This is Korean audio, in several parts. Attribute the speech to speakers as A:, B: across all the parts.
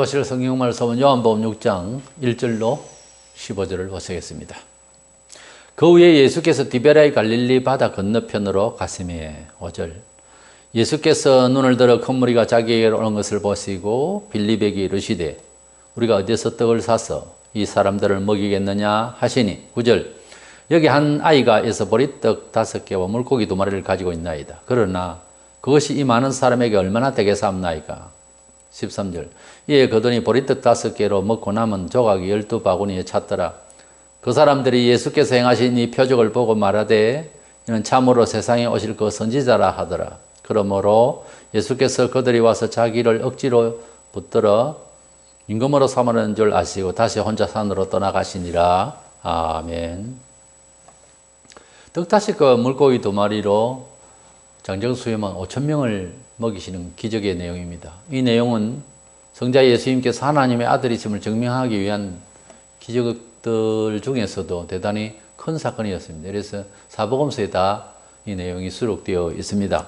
A: 보실 성경 말씀은 요한복음 6장 1절로 15절을 보시겠습니다. 그 후에 예수께서 디베라의 갈릴리 바다 건너편으로 가시매 5절 예수께서 눈을 들어 큰 무리가 자기에게 오는 것을 보시고 빌립에게 이르시되 우리가 어디서 떡을 사서 이 사람들을 먹이겠느냐 하시니 9절 여기 한 아이가 에서 보리떡 다섯 개와 물고기 두 마리를 가지고 있나이다. 그러나 그것이 이 많은 사람에게 얼마나 되겠사옵나이까. 13절 이에 그더니 보리떡 다섯 개로 먹고 남은 조각이 열두 바구니에 찼더라. 그 사람들이 예수께서 행하신 이 표적을 보고 말하되 이는 참으로 세상에 오실 그 선지자라 하더라. 그러므로 예수께서 그들이 와서 자기를 억지로 붙들어 임금으로 삼으는 줄 아시고 다시 혼자 산으로 떠나가시니라. 아멘. 떡 다시 그 물고기 두 마리로 장정수염은 5천 명을 먹이시는 기적의 내용입니다. 이 내용은 성자 예수님께서 하나님의 아들이심을 증명하기 위한 기적들 중에서도 대단히 큰 사건이었습니다. 그래서 사복음서에 다 이 내용이 수록되어 있습니다.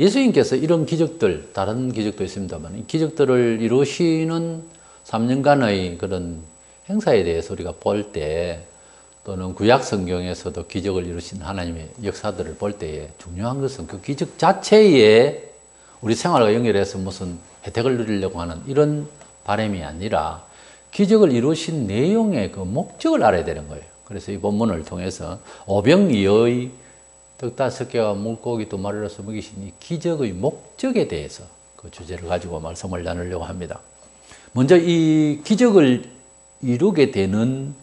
A: 예수님께서 이런 기적들, 다른 기적도 있습니다만, 이 기적들을 이루시는 3년간의 그런 행사에 대해서 우리가 볼 때, 또는 구약 성경에서도 기적을 이루신 하나님의 역사들을 볼 때에 중요한 것은 그 기적 자체에 우리 생활과 연결해서 무슨 혜택을 누리려고 하는 이런 바람이 아니라 기적을 이루신 내용의 그 목적을 알아야 되는 거예요. 그래서 이 본문을 통해서 오병이의 떡 다섯 개와 물고기 두 마리로서 먹이신 이 기적의 목적에 대해서 그 주제를 가지고 말씀을 나누려고 합니다. 먼저 이 기적을 이루게 되는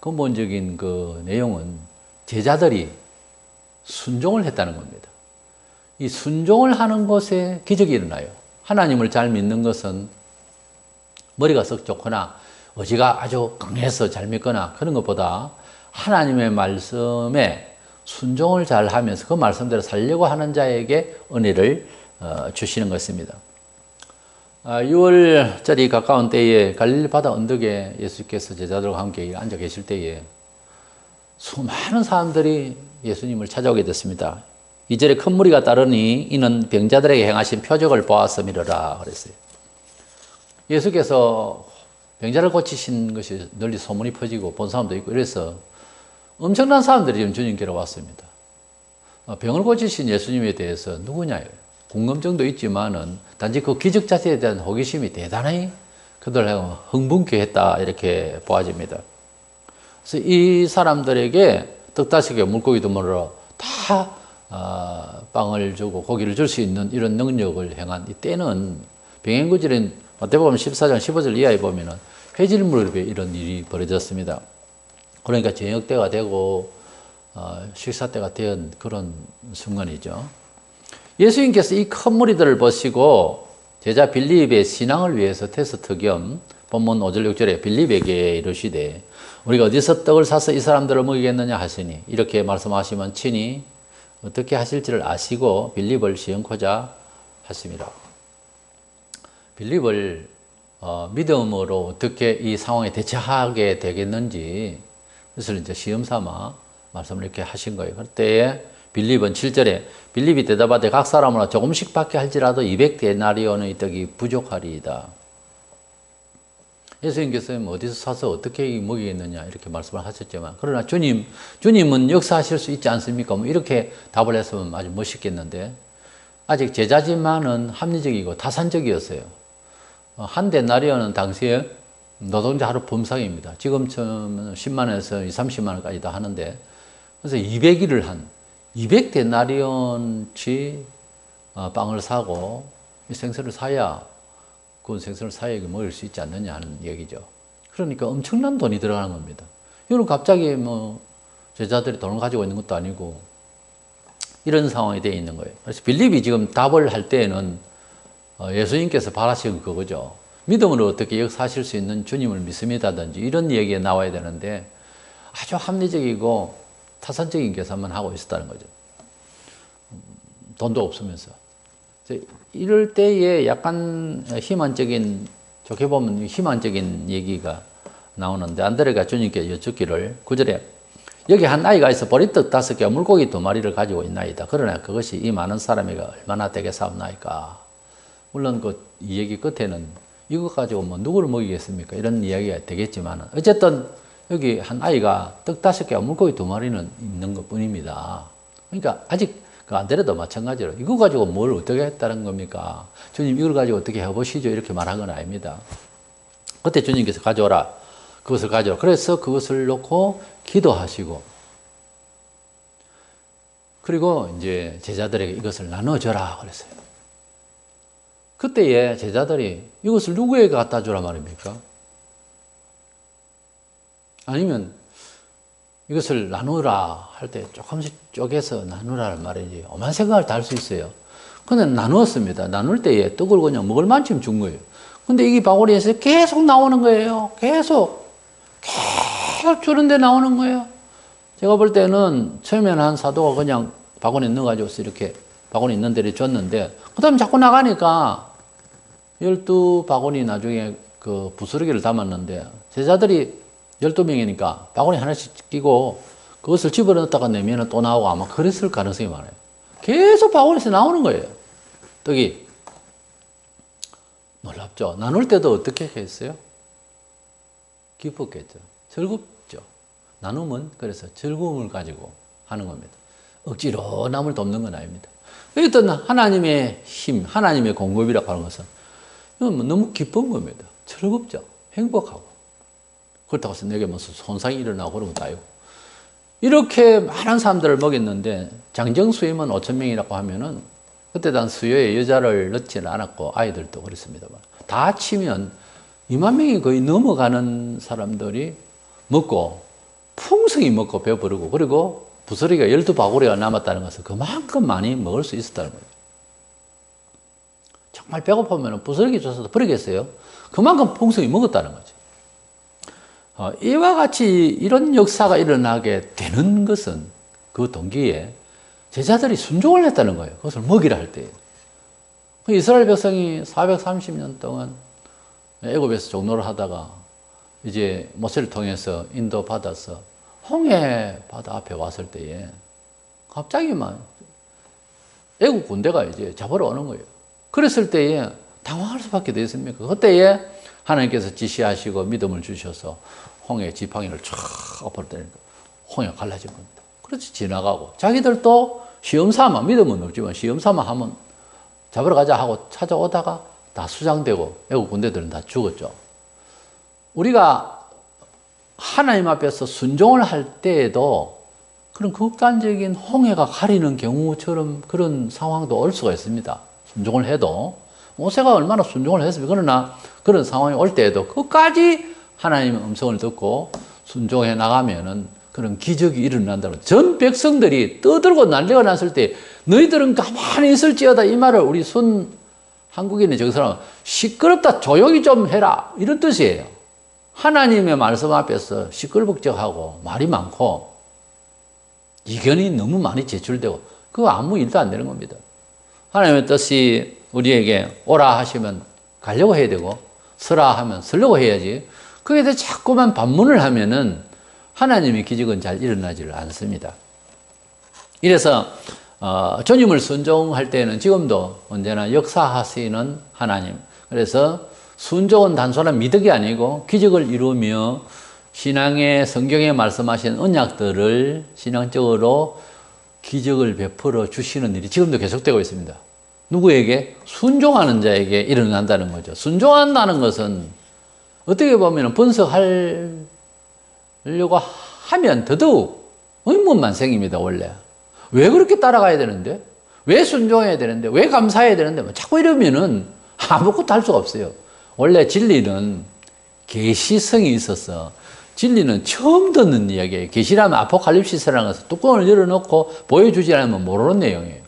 A: 근본적인 그 내용은 제자들이 순종을 했다는 겁니다. 이 순종을 하는 것에 기적이 일어나요. 하나님을 잘 믿는 것은 머리가 썩 좋거나 의지가 아주 강해서 잘 믿거나 그런 것보다 하나님의 말씀에 순종을 잘 하면서 그 말씀대로 살려고 하는 자에게 은혜를 어, 주시는 것입니다. 6월절이 아, 가까운 때에 갈릴리 바다 언덕에 예수께서 제자들과 함께 앉아 계실 때에 수많은 사람들이 예수님을 찾아오게 됐습니다. 이절에 큰 무리가 따르니 이는 병자들에게 행하신 표적을 믿어라 그랬어요. 예수께서 병자를 고치신 것이 널리 소문이 퍼지고 본 사람도 있고 이래서 엄청난 사람들이 지금 주님께로 왔습니다. 어, 병을 고치신 예수님에 대해서 누구냐요? 궁금증도 있지만은 단지 그 기적 자체에 대한 호기심이 대단히 그들 흥분케 했다 이렇게 보아집니다. 그래서 이 사람들에게 떡다시게 물고기도 물어 다 어, 빵을 주고 고기를 줄 수 있는 이런 능력을 행한 이 때는 병행구질은 어떻게 보면 14장 15절 이하에 보면은 회질무렵에 이런 일이 벌어졌습니다. 그러니까 저녁 때가 되고 어, 식사 때가 된 그런 순간이죠. 예수님께서 이 큰 무리들을 보시고 제자 빌립의 신앙을 위해서 테스트 겸 본문 5절 6절에 빌립에게 이르시되 우리가 어디서 떡을 사서 이 사람들을 먹이겠느냐 하시니 이렇게 말씀하시면 친히 어떻게 하실지를 아시고 빌립을 시험코자 하십니다. 빌립을 어, 믿음으로 어떻게 이 상황에 대처하게 되겠는지 그것을 이제 시험 삼아 말씀을 이렇게 하신 거예요. 그때 빌립은 7절에 빌립이 대답하되 각 사람으로 조금씩 받게 할지라도 200데나리온의 떡이 부족하리이다. 예수님께서 어디서 사서 어떻게 먹이겠느냐 이렇게 말씀을 하셨지만 그러나 주님, 주님은 역사하실 수 있지 않습니까? 뭐 이렇게 답을 했으면 아주 멋있겠는데 아직 제자지만은 합리적이고 타산적이었어요. 한 데나리온은 당시에 노동자 하루 범상입니다. 지금처럼 10만원에서 2, 30만 원까지도 하는데 그래서 200일을 한 200데나리온치 어, 빵을 사고 생선을 사야 그 생선을 사야 먹을 수 있지 않느냐 하는 얘기죠. 그러니까 엄청난 돈이 들어가는 겁니다. 이건 갑자기 뭐 제자들이 돈을 가지고 있는 것도 아니고 이런 상황이 되어 있는 거예요. 그래서 빌립이 지금 답을 할 때에는 어, 예수님께서 바라신 그거죠. 믿음으로 어떻게 역사하실 수 있는 주님을 믿습니다든지 이런 얘기가 나와야 되는데 아주 합리적이고 타산적인 계산만 하고 있었다는 거죠. 돈도 없으면서. 이럴 때에 약간 희망적인, 좋게 보면 희망적인 얘기가 나오는데, 안드레가 주님께 여쭙기를, 구절에 여기 한 아이가 있어 보리떡 다섯 개와 물고기 두 마리를 가지고 있나이다. 그러나 그것이 이 많은 사람에게 얼마나 되게 사옵나이까. 물론 그 이 얘기 끝에는 이것 가지고 뭐 누구를 먹이겠습니까? 이런 이야기가 되겠지만 어쨌든 여기 한 아이가 떡 다섯 개와 물고기 두 마리는 있는 것 뿐입니다. 그러니까 아직 그 안되려도 마찬가지로 이거 가지고 뭘 어떻게 했다는 겁니까? 주님 이걸 가지고 어떻게 해보시죠? 이렇게 말한 건 아닙니다. 그때 주님께서 가져오라. 그것을 가져오라. 그래서 그것을 놓고 기도하시고 그리고 이제 제자들에게 이것을 나눠줘라 그랬어요. 그때에 제자들이 이것을 누구에게 갖다 주라 말입니까? 아니면 이것을 나누라 할 때 조금씩 쪼개서 나누라는 말이지. 오만 생각을 다 할 수 있어요. 근데 나누었습니다. 나눌 때에 떡을 그냥 먹을 만큼 준 거예요. 근데 이게 바구니에서 계속 나오는 거예요. 계속. 계속 주는데 나오는 거예요. 제가 볼 때는 처음에는 한 사도가 그냥 바구니에 넣어가지고 이렇게 바구니 있는 데를 줬는데, 그 다음에 자꾸 나가니까 열두 바구니 나중에 그 부스러기를 담았는데 제자들이 열두 명이니까 바구니 하나씩 끼고 그것을 집어넣었다가 내면 또 나오고 아마 그랬을 가능성이 많아요. 계속 바구니에서 나오는 거예요. 떡이. 놀랍죠? 나눌 때도 어떻게 했어요? 기뻤겠죠. 즐겁죠. 나눔은 그래서 즐거움을 가지고 하는 겁니다. 억지로 남을 돕는 건 아닙니다. 어떤 하나님의 힘, 하나님의 공급이라고 하는 것은 너무 기쁜 겁니다. 즐겁죠. 행복하고. 그렇다고 해서 내게 무슨 손상이 일어나고 그런 것도 아니고. 이렇게 많은 사람들을 먹였는데 장정 수임은 5천 명이라고 하면은 그때 단 수요에 여자를 넣지는 않았고 아이들도 그랬습니다만 다 치면 2만 명이 거의 넘어가는 사람들이 먹고 풍성히 먹고 배부르고 그리고 부스러기가 12바구리가 남았다는 것은 그만큼 많이 먹을 수 있었다는 거죠. 정말 배고프면 부스러기 줘서도 버리겠어요? 그만큼 풍성히 먹었다는 거죠. 어, 이와 같이 이런 역사가 일어나게 되는 것은 그 동기에 제자들이 순종을 했다는 거예요. 그것을 먹이라 할 때. 그 이스라엘 백성이 430년 동안 애굽에서 종로를 하다가 이제 모세를 통해서 인도 받아서 홍해 바다 앞에 왔을 때에 갑자기만 애국 군대가 이제 잡으러 오는 거예요. 그랬을 때에 당황할 수밖에 되겠습니까? 그때에 하나님께서 지시하시고 믿음을 주셔서 홍해 지팡이를 쫙 엎어뜨리니까 홍해가 갈라진 겁니다. 그렇지 지나가고 자기들도 시험 삼아 믿음은 없지만 시험 삼아 하면 잡으러 가자 하고 찾아오다가 다 수장되고 애국 군대들은 다 죽었죠. 우리가 하나님 앞에서 순종을 할 때에도 그런 극단적인 홍해가 가리는 경우처럼 그런 상황도 올 수가 있습니다. 순종을 해도 모세가 얼마나 순종을 했습니까? 그러나 그런 상황이 올 때에도 끝까지 하나님의 음성을 듣고 순종해 나가면은 그런 기적이 일어난다는 전 백성들이 떠들고 난리가 났을 때 너희들은 가만히 있을지어다 이 말을 우리 순 한국인의 저기 사람 시끄럽다 조용히 좀 해라 이런 뜻이에요. 하나님의 말씀 앞에서 시끌벅적하고 말이 많고 이견이 너무 많이 제출되고 그거 아무 일도 안 되는 겁니다. 하나님의 뜻이 우리에게 오라 하시면 가려고 해야 되고 서라 하면 서려고 해야지 거기에 자꾸만 반문을 하면은 하나님의 기적은 잘 일어나지를 않습니다. 이래서 어, 주님을 순종할 때는 지금도 언제나 역사하시는 하나님. 그래서 순종은 단순한 미덕이 아니고 기적을 이루며 신앙의 성경에 말씀하신 언약들을 신앙적으로 기적을 베풀어 주시는 일이 지금도 계속되고 있습니다. 누구에게? 순종하는 자에게 일어난다는 거죠. 순종한다는 것은 어떻게 보면 분석하려고 하면 더더욱 의문만 생깁니다, 원래. 왜 그렇게 따라가야 되는데? 왜 순종해야 되는데? 왜 감사해야 되는데? 뭐 자꾸 이러면은 아무것도 할 수가 없어요. 원래 진리는 계시성이 있어서 진리는 처음 듣는 이야기예요. 계시라면 아포칼립시스라는 것은 뚜껑을 열어놓고 보여주지 않으면 모르는 내용이에요.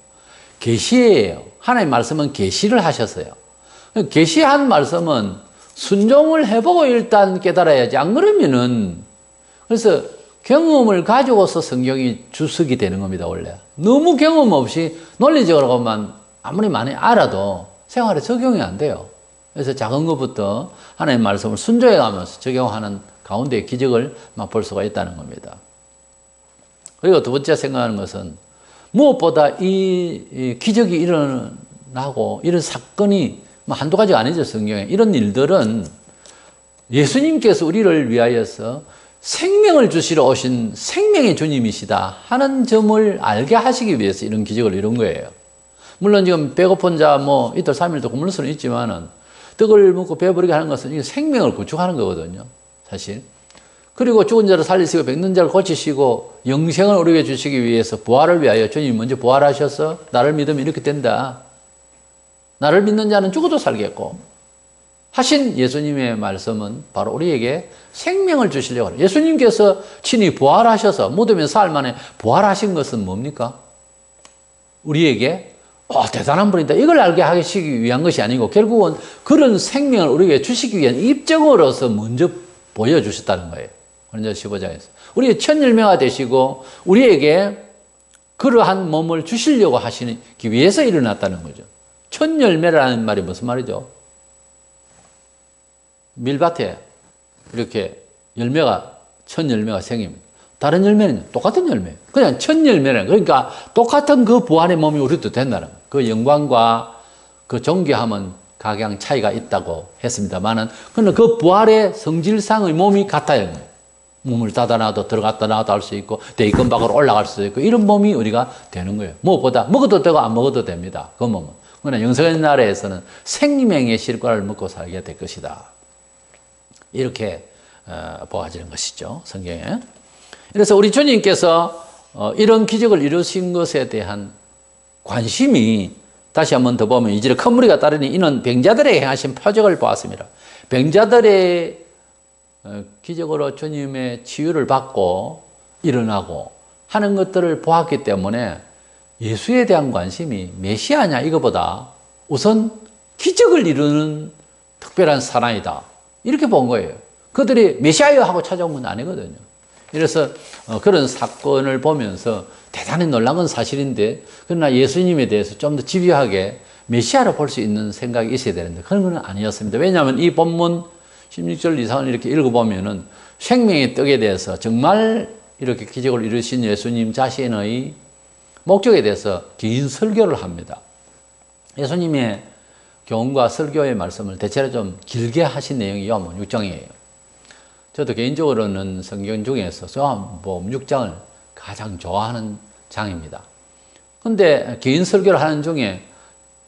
A: 계시예요. 하나님 말씀은 계시를 하셨어요. 계시한 말씀은 순종을 해보고 일단 깨달아야지. 안 그러면은 그래서 경험을 가지고서 성경이 주석이 되는 겁니다, 원래. 너무 경험 없이 논리적으로만 아무리 많이 알아도 생활에 적용이 안 돼요. 그래서 작은 것부터 하나님 말씀을 순종해 가면서 적용하는 가운데 기적을 맛볼 수가 있다는 겁니다. 그리고 두 번째 생각하는 것은 무엇보다 이 기적이 일어나고 이런 사건이 뭐 한두 가지가 아니죠, 성경에. 이런 일들은 예수님께서 우리를 위하여서 생명을 주시러 오신 생명의 주님이시다 하는 점을 알게 하시기 위해서 이런 기적을 이룬 거예요. 물론 지금 배고픈 자 뭐 이틀 삼일도 굶을 수는 있지만은 떡을 먹고 배부르게 하는 것은 생명을 구축하는 거거든요. 사실. 그리고 죽은 자를 살리시고 백는 자를 고치시고 영생을 우리에게 주시기 위해서 부활을 위하여 주님이 먼저 부활하셔서 나를 믿으면 이렇게 된다. 나를 믿는 자는 죽어도 살겠고 하신 예수님의 말씀은 바로 우리에게 생명을 주시려고. 예수님께서 친히 부활하셔서 무덤에 사흘 만에 부활하신 것은 뭡니까? 우리에게 어, 대단한 분이다. 이걸 알게 하시기 위한 것이 아니고 결국은 그런 생명을 우리에게 주시기 위한 입증으로서 먼저 보여주셨다는 거예요. 오늘 15장에서. 우리의 첫 열매가 되시고 우리에게 그러한 몸을 주시려고 하시기 위해서 일어났다는 거죠. 첫 열매라는 말이 무슨 말이죠? 밀밭에 이렇게 열매가 첫 열매가 생깁니다. 다른 열매는 똑같은 열매. 그냥 첫 열매는 그러니까 똑같은 그 부활의 몸이 우리도 된다는 거예요. 그 영광과 그 존귀함은 각양 차이가 있다고 했습니다만은 그는 그 부활의 성질상의 몸이 같아요. 몸을 닫아 놔도 들어갔다 나와도 할 수 있고 대입근 밖으로 올라갈 수 있고 이런 몸이 우리가 되는 거예요. 무엇보다 먹어도 되고 안 먹어도 됩니다. 그 몸은. 그러나 영생의 나라에서는 생명의 실과를 먹고 살게 될 것이다. 이렇게 어, 보아지는 것이죠. 성경에. 그래서 우리 주님께서 어, 이런 기적을 이루신 것에 대한 관심이 다시 한 번 더 보면 이제 큰 무리가 따르니 이는 병자들에게 행하신 표적을 보았습니다. 병자들의 어, 기적으로 주님의 치유를 받고 일어나고 하는 것들을 보았기 때문에 예수에 대한 관심이 메시아냐 이거보다 우선 기적을 이루는 특별한 사나이다. 이렇게 본 거예요. 그들이 메시아여 하고 찾아온 건 아니거든요. 그래서 어, 그런 사건을 보면서 대단히 놀란 건 사실인데 그러나 예수님에 대해서 좀 더 집요하게 메시아로 볼 수 있는 생각이 있어야 되는데 그런 건 아니었습니다. 왜냐하면 이 본문 16절 이상을 이렇게 읽어보면은 생명의 떡에 대해서 정말 이렇게 기적을 이루신 예수님 자신의 목적에 대해서 긴 설교를 합니다. 예수님의 교훈과 설교의 말씀을 대체로 좀 길게 하신 내용이 요한 6장이에요. 저도 개인적으로는 성경 중에서 요한복음 6장을 가장 좋아하는 장입니다. 근데 긴 설교를 하는 중에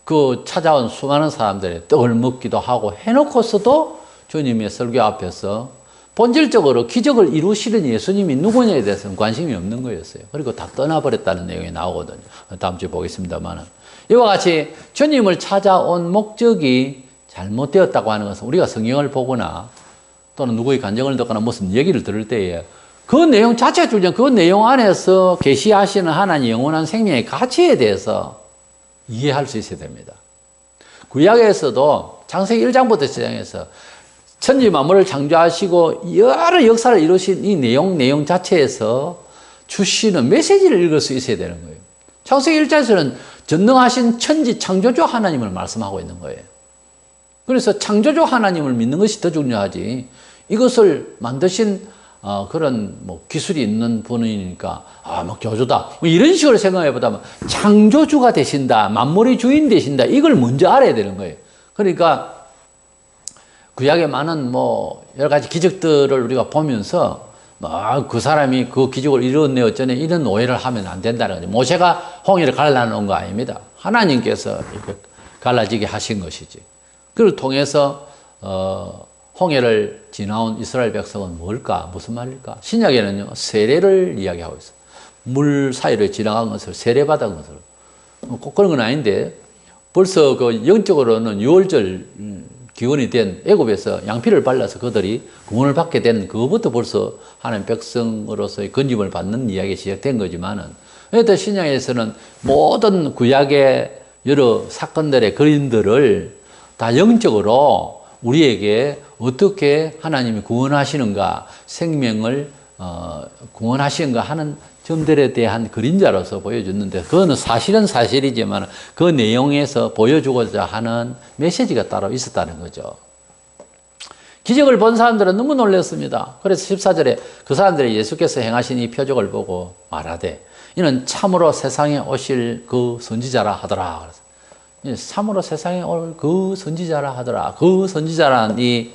A: 그 찾아온 수많은 사람들의 떡을 먹기도 하고 해놓고서도 주님의 설교 앞에서 본질적으로 기적을 이루시는 예수님이 누구냐에 대해서는 관심이 없는 거였어요. 그리고 다 떠나버렸다는 내용이 나오거든요. 다음 주에 보겠습니다만은. 이와 같이 주님을 찾아온 목적이 잘못되었다고 하는 것은 우리가 성경을 보거나 또는 누구의 간증을 듣거나 무슨 얘기를 들을 때에 그 내용 자체가 중요한 그 내용 안에서 계시하시는 하나님 영원한 생명의 가치에 대해서 이해할 수 있어야 됩니다. 구약에서도 창세기 1장부터 시작해서 천지 만물을 창조하시고 여러 역사를 이루신 이 내용 내용 자체에서 주시는 메시지를 읽을 수 있어야 되는 거예요. 창세기 1장에서는 전능하신 천지 창조주 하나님을 말씀하고 있는 거예요. 그래서 창조주 하나님을 믿는 것이 더 중요하지. 이것을 만드신 어, 그런 뭐 기술이 있는 분이니까 아, 뭐 교주다. 뭐 이런 식으로 생각해 보다면 창조주가 되신다. 만물의 주인 되신다. 이걸 먼저 알아야 되는 거예요. 그러니까 구약의 많은 뭐 여러 가지 기적들을 우리가 보면서 뭐그 사람이 그 기적을 이루었네 어쩌네 이런 오해를 하면 안 된다는 거죠. 모세가 홍해를 갈라놓은 거 아닙니다. 하나님께서 이렇게 갈라지게 하신 것이지. 그를 통해서 어, 홍해를 지나온 이스라엘 백성은 뭘까? 무슨 말일까? 신약에는요, 세례를 이야기하고 있어요. 물 사이를 지나간 것을 세례받은 것을. 뭐꼭 그런 건 아닌데, 벌써 그 영적으로는 6월절 기원이 된 애굽에서 양피를 발라서 그들이 구원을 받게 된 그것부터 벌써 하나님 백성으로서의 건짐을 받는 이야기가 시작된 거지만은, 그래도 신약에서는 모든 구약의 여러 사건들의 그림들을 다 영적으로 우리에게 어떻게 하나님이 구원하시는가, 생명을 어, 구원하시는가 하는 점들에 대한 그림자로서 보여줬는데, 그거는 사실은 사실이지만 그 내용에서 보여주고자 하는 메시지가 따로 있었다는 거죠. 기적을 본 사람들은 너무 놀랐습니다. 그래서 14절에 그 사람들이 예수께서 행하신 이 표적을 보고 말하되, 이는 참으로 세상에 오실 그 선지자라 하더라. 참으로 세상에 올 그 선지자라 하더라. 그 선지자란 이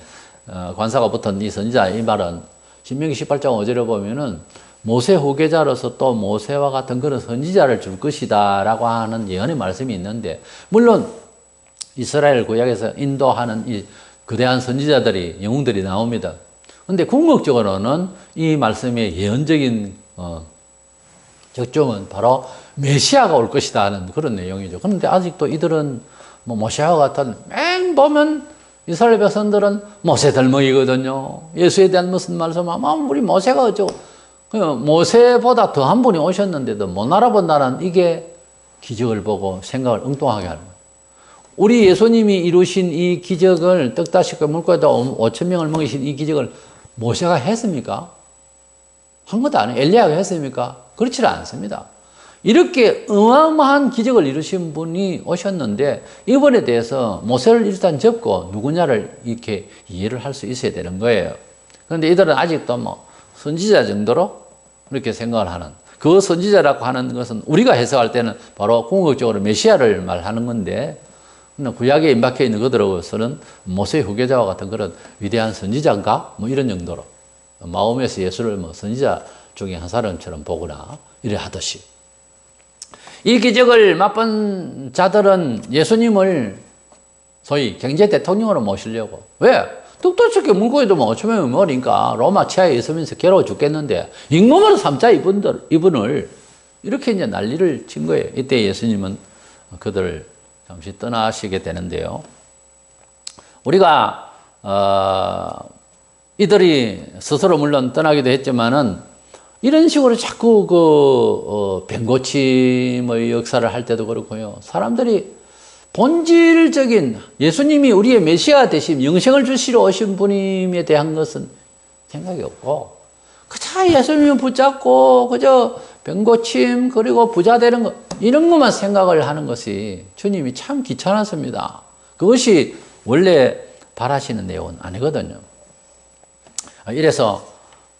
A: 어, 관사가 붙은 이 선지자 이 말은 신명기 18장 5절에 보면은 모세 후계자로서 또 모세와 같은 그런 선지자를 줄 것이다 라고 하는 예언의 말씀이 있는데 물론 이스라엘 구약에서 인도하는 이 거대한 선지자들이 영웅들이 나옵니다. 근데 궁극적으로는 이 말씀의 예언적인 어, 적점은 바로 메시아가 올 것이다 하는 그런 내용이죠. 그런데 아직도 이들은 뭐 모시아와 같은 맹 보면 이스라엘 백성들은 모세 덜먹이거든요. 예수에 대한 무슨 말씀하면 우리 모세가 어쩌고 그 모세보다 더 한 분이 오셨는데도 못 알아본다는 이게 기적을 보고 생각을 엉뚱하게 하는 거예요. 우리 예수님이 이루신 이 기적을 떡 다시고 물고기다 5천 명을 먹이신 이 기적을 모세가 했습니까? 한 것도 아니에요. 엘리야가 했습니까? 그렇지 않습니다. 이렇게 어마어마한 기적을 이루신 분이 오셨는데 이번에 대해서 모세를 일단 접고 누구냐를 이렇게 이해를 할 수 있어야 되는 거예요. 그런데 이들은 아직도 뭐 선지자 정도로 이렇게 생각을 하는 그 선지자라고 하는 것은 우리가 해석할 때는 바로 궁극적으로 메시아를 말하는 건데 구약에 임박해 있는 그들로서는 모세 후계자와 같은 그런 위대한 선지자인가 뭐 이런 정도로 마음에서 예수를 뭐 선지자 중에 한 사람처럼 보거나 이래 하듯이 이 기적을 맛본 자들은 예수님을 소위 경제 대통령으로 모시려고 왜? 뚝뚝하게 물고기도 뭐 어쩌면 머니까 로마 치하에 있으면서 괴로워 죽겠는데 임금으로 삼자 이분들 이분을 이렇게 이제 난리를 친 거예요. 이때 예수님은 그들을 잠시 떠나시게 되는데요. 우리가 어, 이들이 스스로 물론 떠나기도 했지만은 이런 식으로 자꾸 그 어, 뱀고침의 역사를 할 때도 그렇고요. 사람들이 본질적인 예수님이 우리의 메시아 대신 영생을 주시러 오신 분임에 대한 것은 생각이 없고 그저 예수님을 붙잡고 그저 병고침 그리고 부자 되는 것 이런 것만 생각을 하는 것이 주님이 참 귀찮았습니다. 그것이 원래 바라시는 내용은 아니거든요. 이래서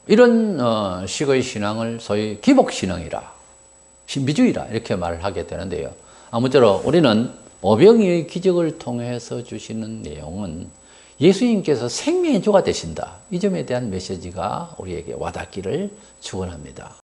A: 이런 어, 식의 신앙을 소위 기복신앙이라 신비주의라 이렇게 말을 하게 되는데요. 아무쪼록 우리는 오병이의 기적을 통해서 주시는 내용은 예수님께서 생명의 주가 되신다. 이 점에 대한 메시지가 우리에게 와닿기를 축원합니다.